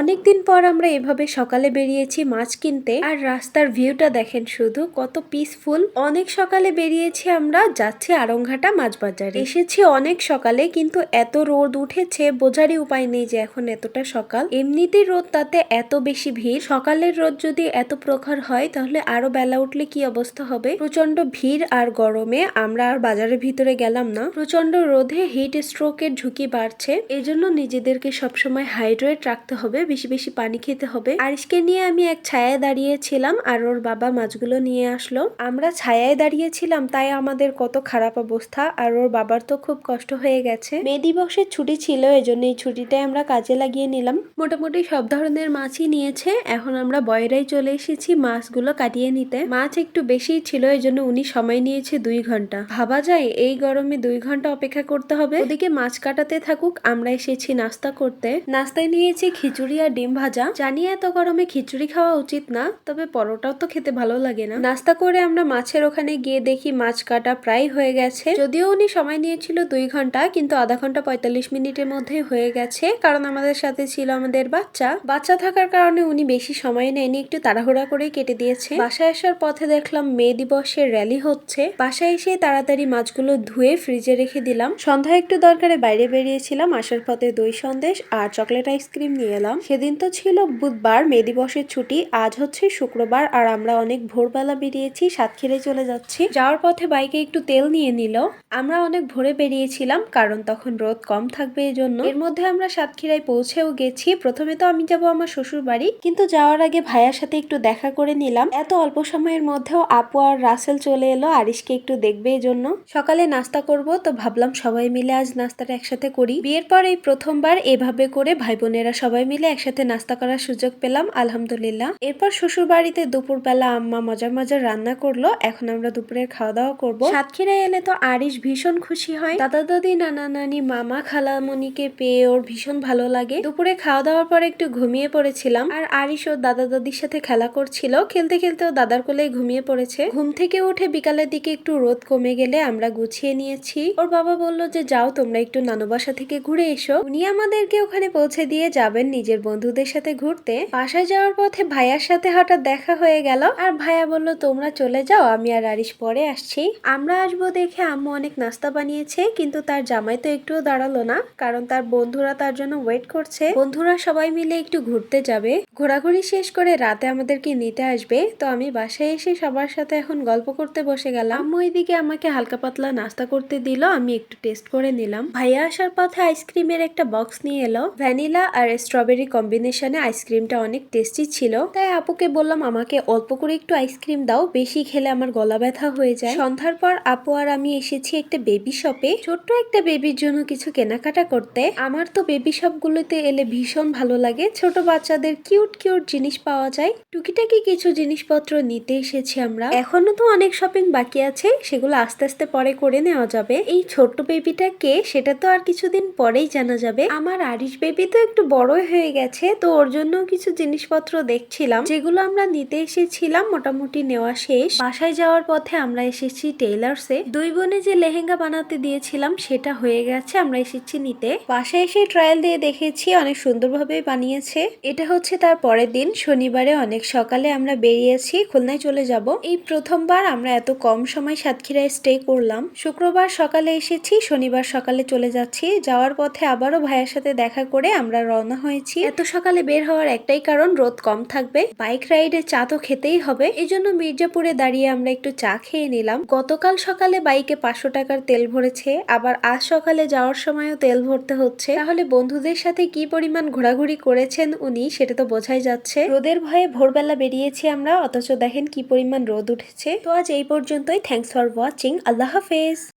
অনেকদিন পর আমরা এভাবে সকালে বেরিয়েছি মাছ কিনতে। আর রাস্তার ভিউটা দেখেন শুধু, কত পিসফুল অনেক সকালে বেরিয়েছি আমরা, যাচ্ছি আরংঘাটা মাছ বাজারে। এসেছি অনেক সকালে, কিন্তু এত রোদ উঠেছে, বোঝারই উপায় নেই যে এখন এতটা সকাল। এমনিতেই রোদ তাতে এত বেশি ভিড়। সকালের রোদ যদি এত প্রখর হয়, তাহলে আরও বেলা উঠলে কি অবস্থা হবে? প্রচণ্ড ভিড় আর গরমে, আমরা আর বাজারের ভিতরে গেলাম না। প্রচণ্ড রোদে হিট স্ট্রোকের ঝুঁকি বাড়ছে। এজন্য নিজেদেরকে সবসময় হাইড্রেট রাখতে হবে। বেশি বেশি পানি খেতে হবে। আরিশকে নিয়ে আমি এক ছায়ায় দাঁড়িয়েছিলাম আর ওর বাবা মাছগুলো নিয়ে আসলো। আমরা ছায়ায় দাঁড়িয়েছিলাম, তাই আমাদের কত খারাপ অবস্থা আর ওর বাবার তো খুব কষ্ট হয়ে গেছে। মে দিবসের ছুটি ছিল এজন্য এই ছুটিটাই আমরা কাজে লাগিয়ে নিলাম। মোটামুটি সব ধরনের মাছই নিয়েছে, এখন আমরা বয়রাই চলে এসেছি মাছগুলো কাটিয়ে নিতে। মাছ একটু বেশিই ছিল, এজন্য উনি সময় নিয়েছে দুই ঘণ্টা। ভাবা যায়, এই গরমে দুই ঘণ্টা অপেক্ষা করতে হবে। ওদিকে মাছ কাটাতে থাকুক, আমরা এসেছি নাস্তা করতে। নাস্তায় নিয়েছি খিচুড়ি আর ডিম ভাজা। জানি এত গরমে খিচুড়ি খাওয়া উচিত না, তবে পরোটাও তো খেতে ভালো লাগে না। নাস্তা করে আমরা মাছের ওখানে গিয়ে দেখি মাছ কাটা প্রায় হয়ে গেছে। যদিও উনি সময় নিয়েছিল দুই ঘণ্টা, কিন্তু আধা ঘণ্টা পঁয়তাল্লিশ মিনিটের মধ্যে হয়ে গেছে, কারণ আমাদের সাথে ছিল আমাদের বাচ্চা। বাচ্চা থাকার কারণে উনি বেশি সময় নেয়নি, একটু তাড়াহুড়া করেই কেটে দিয়েছে। বাসায় আসার পথে দেখলাম মে দিবসের র্যালি হচ্ছে। বাসায় এসে তাড়াতাড়ি মাছগুলো ধুয়ে ফ্রিজে রেখে দিলাম। সন্ধ্যায় একটু দরকারে বাইরে বেরিয়েছিলাম, আসার পথে দই সন্দেশ আর চকলেট আইসক্রিম নিয়ে এলাম। সেদিন তো ছিল বুধবার, মে দিবসের ছুটি, আজ হচ্ছে শুক্রবার আর আমরা অনেক ভোরবেলা বেরিয়েছি সাতক্ষীরায় চলে যাচ্ছি। যাওয়ার পথে বাইকে একটু তেল নিয়ে নিল। আমরা অনেক ভোরে বেরিয়েছিলাম কারণ তখন রোদ কম থাকবে এই জন্য এর মধ্যে আমরা সাতক্ষীরায় পৌঁছেও গেছি। প্রথমে তো আমি যাব আমার শ্বশুর বাড়ি কিন্তু যাওয়ার আগে ভাইয়ার সাথে একটু দেখা করে নিলাম। এত অল্প সময়ের মধ্যেও আপু আর রাসেল চলে এলো, আরিশকে একটু দেখবে এই জন্য সকালে নাস্তা করব, তো ভাবলাম সবাই মিলে আজ নাস্তাটা একসাথে করি। বিয়ের পর এই প্রথমবার এভাবে করে ভাই বোনেরা সবাই মিলে একসাথে নাস্তা করার সুযোগ পেলাম, আলহামদুলিল্লাহ। এরপর শ্বশুর বাড়িতে দুপুর বেলা আম্মা মজার মজার রান্না করল, এখন আমরা দুপুরের খাওয়া দাওয়া করব। সাতক্ষীরায় এলে তো আরিশ ভীষণ খুশি হয়। দাদা দাদি নানা নানি মামা, খালামণিকে পেয়ে ওর ভীষণ ভালো লাগে। দুপুরে খাওয়া দাওয়ার পর একটু ঘুমিয়ে পড়েছিলাম, আর আরিশ ওর দাদা দাদির সাথে খেলা করছিল। খেলতে খেলতে ও দাদার কোলেই ঘুমিয়ে পড়েছে। ঘুম থেকে উঠে বিকালের দিকে একটু রোদ কমে গেলে আমরা গুছিয়ে নিয়েছি। ওর বাবা বলল যে, যাও তোমরা একটু নানু বাসা থেকে ঘুরে এসো। উনি আমাদেরকে ওখানে পৌঁছে দিয়ে যাবেন নিজের বন্ধুদের সাথে ঘুরতে, বাসায় যাওয়ার পথে ভাইয়ার সাথে হঠাৎ দেখা হয়ে গেল। আর ভাইয়া বলল, তোমরা চলে যাও, আমি আর আরিশ পরে আসছি। আমরা আসব দেখে আম্মু অনেক নাস্তা বানিয়েছে, কিন্তু তার জামাই তো একটুও দাঁড়াল না, কারণ তার বন্ধুরা তার জন্য ওয়েট করছে। বন্ধুরা সবাই মিলে একটু ঘুরতে যাবে। ঘোরাঘুরি শেষ করে রাতে আমাদেরকে নিতে আসবে, তো আমি বাসায় এসে সবার সাথে এখন গল্প করতে বসে গেলাম। আম্মু এদিকে আমাকে হালকা পাতলা নাস্তা করতে দিল, আমি একটু টেস্ট করে নিলাম। ভাইয়া আসার পথে আইসক্রিমের একটা বক্স নিয়ে এলো ভ্যানিলা আর স্ট্রবেরি কম্বিনেশনে আইসক্রিমটা অনেক টেস্টি ছিল। তাই আপুকে বললাম, আমাকে অল্প করে একটু আইসক্রিম দাও, বেশি খেলে আমার গলা ব্যথা হয়ে যায়। সন্ধ্যার পর আপু আর আমি এসেছি একটা বেবি শপে ছোট্ট একটা বেবির জন্য কিছু কেনাকাটা করতে। আমার তো বেবি শপগুলোতে এলে ভীষণ ভালো লাগে। ছোট বাচ্চাদের কিউট কিউট জিনিস পাওয়া যায়। টুকিটাকি কিছু জিনিসপত্র নিতে এসেছি আমরা। এখনও তো অনেক শপিং বাকি আছে। সেগুলো আস্তে আস্তে পরে করে নেওয়া যাবে। এই ছোট্ট বেবিটা কে সেটা তো আর কিছুদিন পরেই জানা যাবে। আমার আরিশ বেবি তো একটু বড়ই হয়ে গেছে। তো ওর জন্য কিছু জিনিসপত্র দেখছিলাম। যেগুলো আমরা নিতে এসেছিলাম, মোটামুটি নেওয়া শেষ। বাসায় যাওয়ার পথে আমরা এসেছি টেইলার্সে। দুই বোনে যে লেহেঙ্গা বানাতে দিয়েছিলাম, সেটা হয়ে গেছে, আমরা এসেছি নিতে। বাসায় এসে ট্রায়াল দিয়ে দেখেছি, অনেক সুন্দরভাবে বানিয়েছে। এটা হচ্ছে তার পরের দিন, শনিবারে অনেক সকালে আমরা বেরিয়েছি, খুলনায় চলে যাব। এই প্রথমবার আমরা এত কম সময় সাতক্ষীরায় স্টে করলাম। শুক্রবার সকালে এসেছি, শনিবার সকালে চলে যাচ্ছি। যাওয়ার পথে আবারও ভাইয়ের সাথে দেখা করে আমরা রওনা হয়েছি। এত সকালে বের হওয়ার একটাই কারণ, রোদ কম থাকবে। বাইক রাইডে চা তো খেতেই হবে। এই জন্য মির্জাপুরে দাঁড়িয়ে আমরা একটু চা খেয়ে নিলাম। গতকাল সকালে বাইকে পাঁচশো টাকার তেল ভরেছে। আবার আজ সকালে যাওয়ার সময়ও তেল ভরতে হচ্ছে। তাহলে বন্ধুদের সাথে কি পরিমাণ ঘোরাঘুরি করেছেন উনি, সেটা তো বোঝাই যাচ্ছে। রোদের ভয়ে ভোরবেলা বেরিয়েছি আমরা, অথচ দেখেন কি পরিমাণ রোদ উঠেছে। তো আজ এই পর্যন্তই। থ্যাংকস ফর ওয়াচিং আল্লাহ হাফেজ।